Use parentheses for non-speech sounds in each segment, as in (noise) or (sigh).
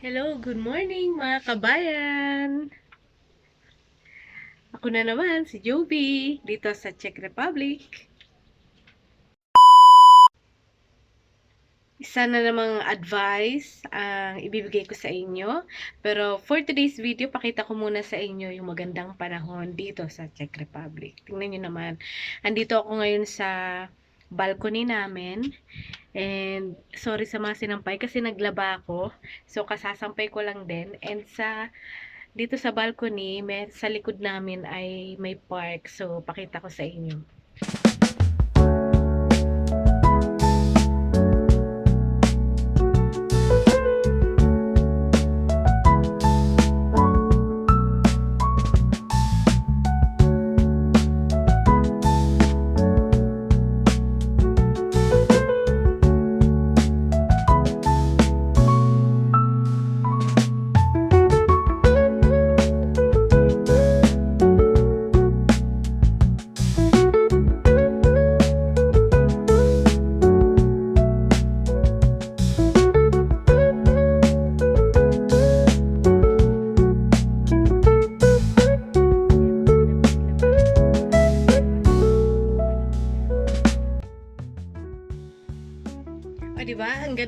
Hello, good morning mga kabayan! Ako na naman, si Joby, dito sa Czech Republic. Isa na namang advice ang ibibigay ko sa inyo. Pero for today's video, pakita ko muna sa inyo yung magandang panahon dito sa Czech Republic. Tingnan nyo naman. Andito ako ngayon sa balcony namin. And sorry sa mga sinampay kasi naglaba ako. So kasasampay ko lang din. And sa dito sa balcony, may, sa likod namin ay may park. So pakita ko sa inyo.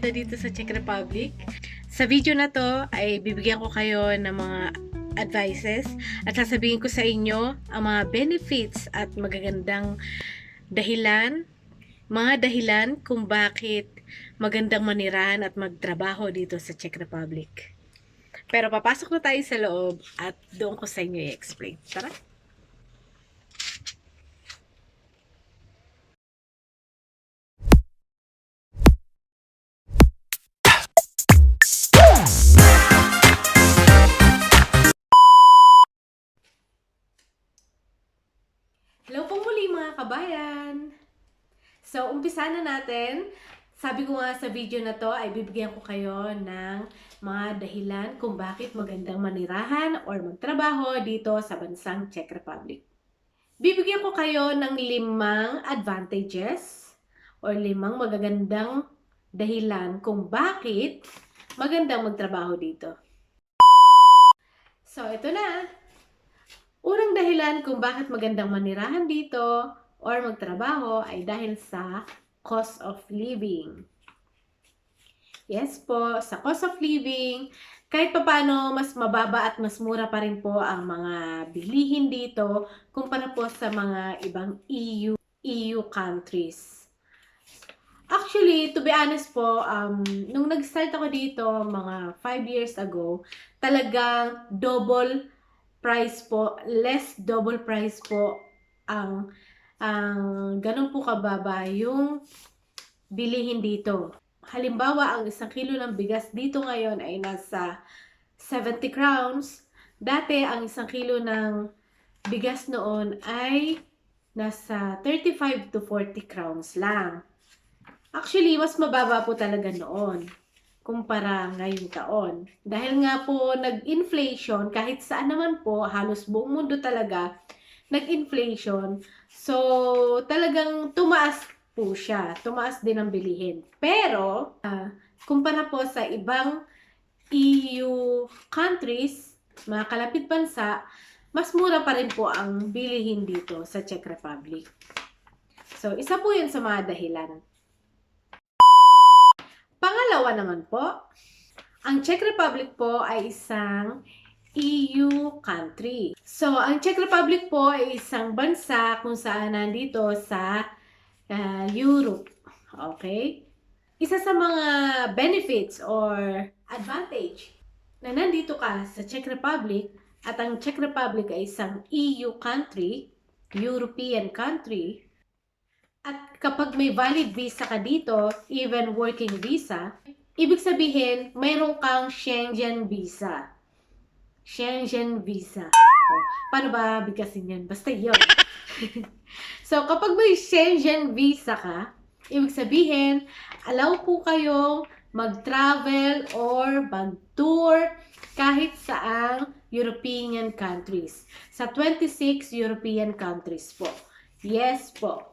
Di ba? Ang ganda dito sa Czech Republic. Sa video na to ay bibigyan ko kayo ng mga advices at sasabihin ko sa inyo ang mga benefits at magagandang dahilan, mga dahilan kung bakit magandang manirahan at magtrabaho dito sa Czech Republic. Pero papasok na tayo sa loob at doon ko sa inyo i-explain. Tara! Mga kabayan! So, umpisa na natin. Sabi ko nga sa video na to ay bibigyan ko kayo ng mga dahilan kung bakit magandang manirahan or magtrabaho dito sa bansang Czech Republic. Bibigyan ko kayo ng limang advantages or limang magagandang dahilan kung bakit magandang magtrabaho dito. So, ito na. Unang dahilan kung bakit magandang manirahan dito or magtrabaho ay dahil sa cost of living. Yes po, sa cost of living, kahit papano mas mababa at mas mura pa rin po ang mga bilihin dito kumpara po sa mga ibang EU EU countries. Actually, to be honest po, um, nung nag-start ako dito mga 5 years ago, talagang double price po, less double price po ang ang ganun po kababa yung bilihin dito. Halimbawa, ang isang kilo ng bigas dito ngayon ay nasa 70 crowns. Dati, ang isang kilo ng bigas noon ay nasa 35 to 40 crowns lang. Actually, mas mababa po talaga noon kumpara ngayong taon. Dahil nga po nag-inflation, kahit saan naman po, halos buong mundo talaga, nag-inflation. So, talagang tumaas po siya. Tumaas din ang bilihin. Pero, ah, kumpara po sa ibang EU countries, mga kalapit bansa, mas mura pa rin po ang bilihin dito sa Czech Republic. So, isa po yun sa mga dahilan. Pangalawa naman po, ang Czech Republic po ay isang EU country. So, ang Czech Republic po ay isang bansa kung saan nandito sa uh, Europe. Okay? Isa sa mga benefits or advantage na nandito ka sa Czech Republic at ang Czech Republic ay isang EU country, European country, at kapag may valid visa ka dito, even working visa, ibig sabihin, mayroon kang Schengen visa. Schengen visa. O, paano ba bigkasin yan? Basta yun. (laughs) so, kapag may Schengen visa ka, ibig sabihin, allow po kayong mag-travel or mag-tour kahit saang European countries. Sa 26 European countries po. Yes po.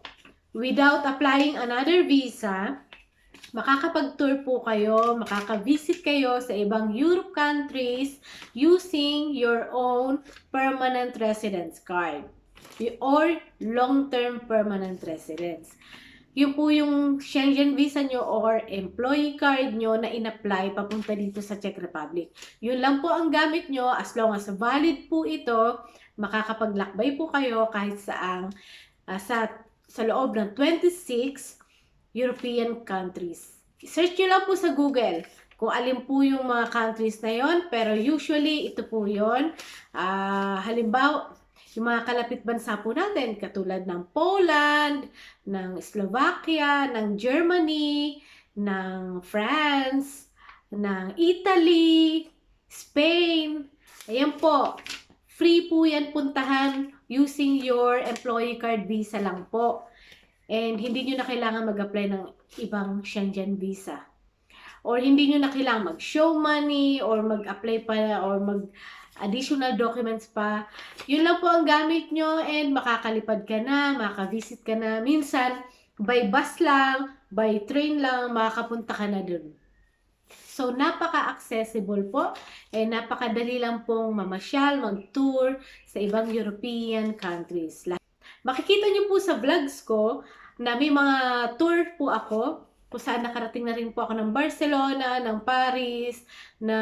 Without applying another visa, makakapag-tour po kayo, makaka-visit kayo sa ibang Europe countries using your own permanent residence card or long-term permanent residence. Yun po yung Schengen visa nyo or employee card nyo na in-apply papunta dito sa Czech Republic. Yun lang po ang gamit nyo as long as valid po ito, makakapaglakbay po kayo kahit saang ah, sa sa loob ng 26 European countries. Search nyo lang po sa Google kung alin po yung mga countries na yon pero usually ito po yon Ah, halimbawa yung mga kalapit bansa po natin katulad ng Poland, ng Slovakia, ng Germany, ng France, ng Italy, Spain. Ayan po. Free po yan puntahan using your employee card visa lang po. And hindi nyo na kailangan mag-apply ng ibang Schengen visa. Or hindi nyo na kailangan mag-show money or mag-apply pa or mag additional documents pa. Yun lang po ang gamit nyo and makakalipad ka na, makaka-visit ka na. Minsan, by bus lang, by train lang, makakapunta ka na dun. So, napaka-accessible po and napakadali lang pong mamasyal, mag-tour sa ibang European countries. Makikita nyo po sa vlogs ko na may mga tour po ako kung saan nakarating na rin po ako ng Barcelona, ng Paris, na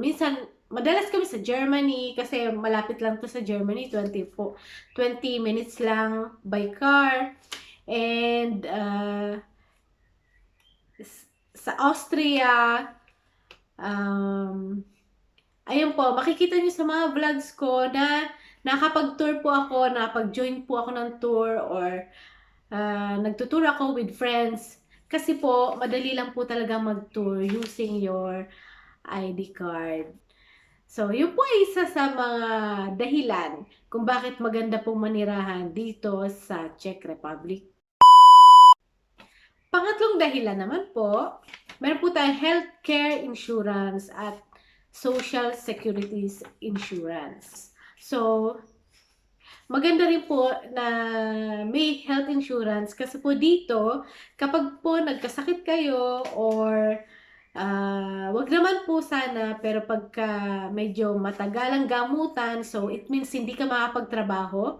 minsan madalas kami sa Germany kasi malapit lang to sa Germany, 20 po, 20 minutes lang by car. And uh, sa Austria, um, ayun po, makikita nyo sa mga vlogs ko na nakapag-tour po ako, nakapag-join po ako ng tour or uh, nagtutour ako with friends. Kasi po, madali lang po talaga mag-tour using your ID card. So, yun po ay isa sa mga dahilan kung bakit maganda pong manirahan dito sa Czech Republic. Pangatlong dahilan naman po, meron po tayong healthcare insurance at social securities insurance. So, maganda rin po na may health insurance kasi po dito, kapag po nagkasakit kayo or Ah, wag naman po sana, pero pagka medyo matagalang gamutan, so it means hindi ka makapagtrabaho,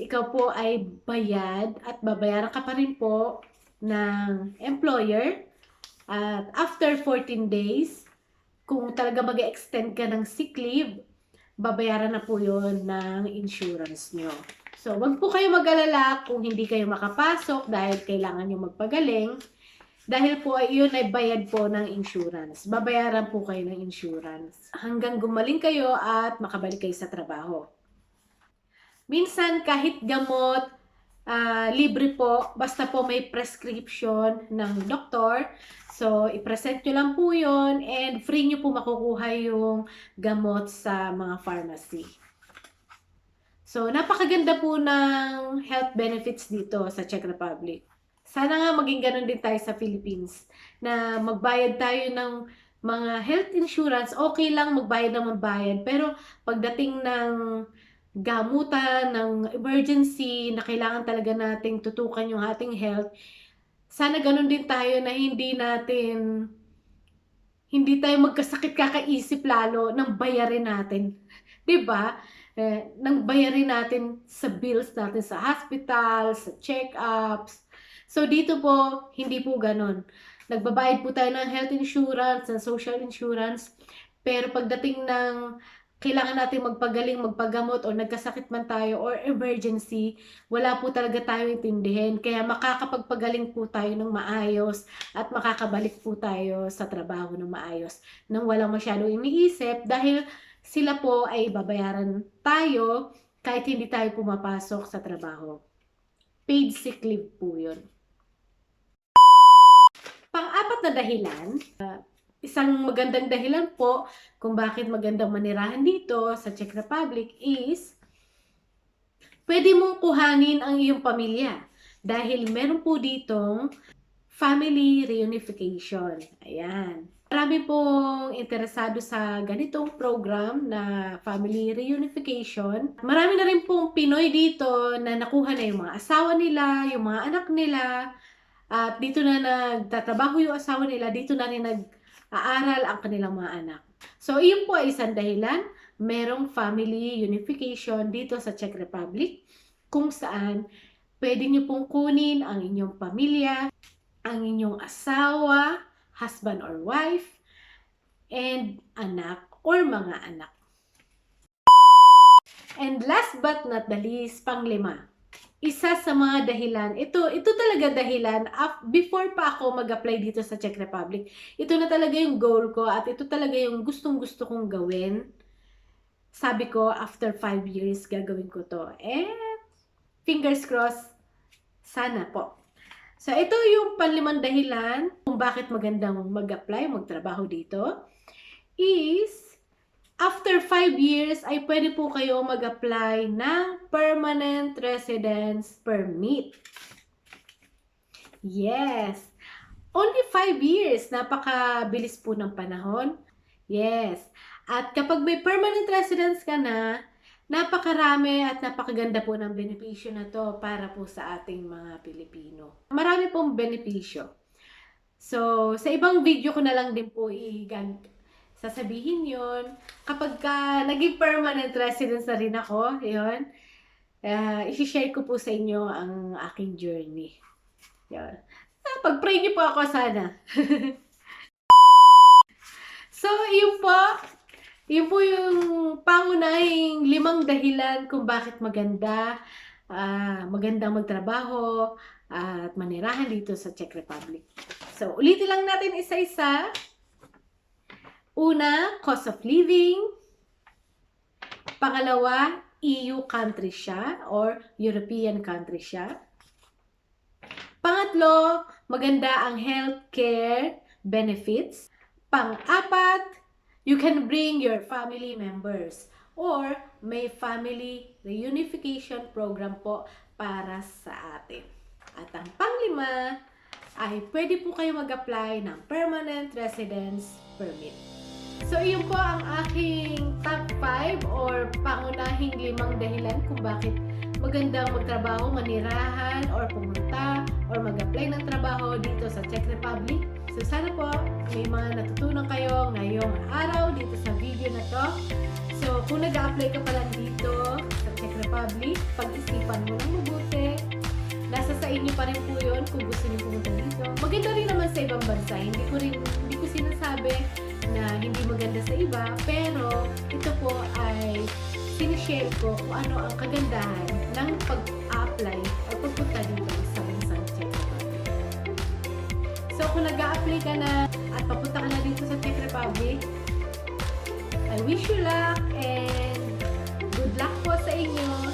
ikaw po ay bayad at babayaran ka pa rin po ng employer. At after 14 days, kung talaga mag extend ka ng sick leave, babayaran na po yon ng insurance nyo. So, wag po kayo mag-alala kung hindi kayo makapasok dahil kailangan nyo magpagaling. Dahil po ay yun ay bayad po ng insurance. Babayaran po kayo ng insurance hanggang gumaling kayo at makabalik kayo sa trabaho. Minsan kahit gamot, ah, libre po, basta po may prescription ng doktor. So, i-present nyo lang po yun and free nyo po makukuha yung gamot sa mga pharmacy. So, napakaganda po ng health benefits dito sa Czech Republic. Sana nga maging ganun din tayo sa Philippines na magbayad tayo ng mga health insurance, okay lang magbayad ng magbayad. Pero pagdating ng gamutan, ng emergency, na kailangan talaga nating tutukan yung ating health, sana ganun din tayo na hindi natin hindi tayo magkasakit kakaisip lalo ng bayarin natin. (laughs) 'Di ba? Eh, nang bayarin natin sa bills natin sa hospital, sa check-ups, So, dito po, hindi po ganun. Nagbabayad po tayo ng health insurance, ng social insurance, pero pagdating ng kailangan natin magpagaling, magpagamot, o nagkasakit man tayo, or emergency, wala po talaga tayo intindihin. Kaya makakapagpagaling po tayo ng maayos at makakabalik po tayo sa trabaho ng maayos nang walang masyadong iniisip dahil sila po ay babayaran tayo kahit hindi tayo pumapasok sa trabaho. Paid sick leave po yun. Pang-apat na dahilan, uh, isang magandang dahilan po kung bakit magandang manirahan dito sa Czech Republic is pwede mong kuhanin ang iyong pamilya dahil meron po ditong family reunification. Ayan. Marami pong interesado sa ganitong program na family reunification. Marami na rin pong Pinoy dito na nakuha na yung mga asawa nila, yung mga anak nila, At dito na nagtatrabaho yung asawa nila, dito na rin nag-aaral ang kanilang mga anak. So, iyon po ay isang dahilan. Merong family unification dito sa Czech Republic kung saan pwede nyo pong kunin ang inyong pamilya, ang inyong asawa, husband or wife, and anak or mga anak. And last but not the least, panglima. Isa sa mga dahilan, ito ito talaga dahilan before pa ako mag-apply dito sa Czech Republic. Ito na talaga yung goal ko at ito talaga yung gustong-gusto kong gawin. Sabi ko, after 5 years, gagawin ko to. And fingers crossed, sana po. So, ito yung panlimang dahilan kung bakit magandang mag-apply, magtrabaho dito, is 5 years ay pwede po kayo mag-apply ng permanent residence permit. Yes. Only 5 years. Napakabilis po ng panahon. Yes. At kapag may permanent residence ka na, napakarami at napakaganda po ng benepisyo na to para po sa ating mga Pilipino. Marami pong benepisyo. So, sa ibang video ko na lang din po igag sasabihin yon Kapag ka naging permanent residence na rin ako, yun, uh, isi-share ko po sa inyo ang aking journey. Yun. Ah, pag-pray niyo po ako sana. (laughs) so, yun po. Yun po yung pangunahing limang dahilan kung bakit maganda, ah, magandang magtrabaho, at manirahan dito sa Czech Republic. So, ulitin lang natin isa-isa. Una, cost of living. Pangalawa, EU country siya or European country siya. Pangatlo, maganda ang healthcare benefits. Pang-apat, you can bring your family members or may family reunification program po para sa atin. At ang panglima ay pwede po kayo mag-apply ng permanent residence permit. So, iyon po ang aking top 5 or pangunahing limang dahilan kung bakit magandang magtrabaho, manirahan, or pumunta, or mag-apply ng trabaho dito sa Czech Republic. So, sana po may mga natutunan kayo ngayong araw dito sa video na to. So, kung nag-apply ka pa lang dito sa Czech Republic, pag-isipan mo ng mabuti. Nasa sa inyo pa rin po yun kung gusto niyo pumunta dito. Maganda rin naman sa ibang bansa. Hindi ko rin, hindi ko sinasabi na hindi maganda sa iba, pero ito po ay sinishare ko kung ano ang kagandahan ng pag-apply o pagpunta dito sa Winston Tech So kung nag-a-apply ka na at papunta ka na dito sa Tech Republic, I wish you luck and good luck po sa inyo!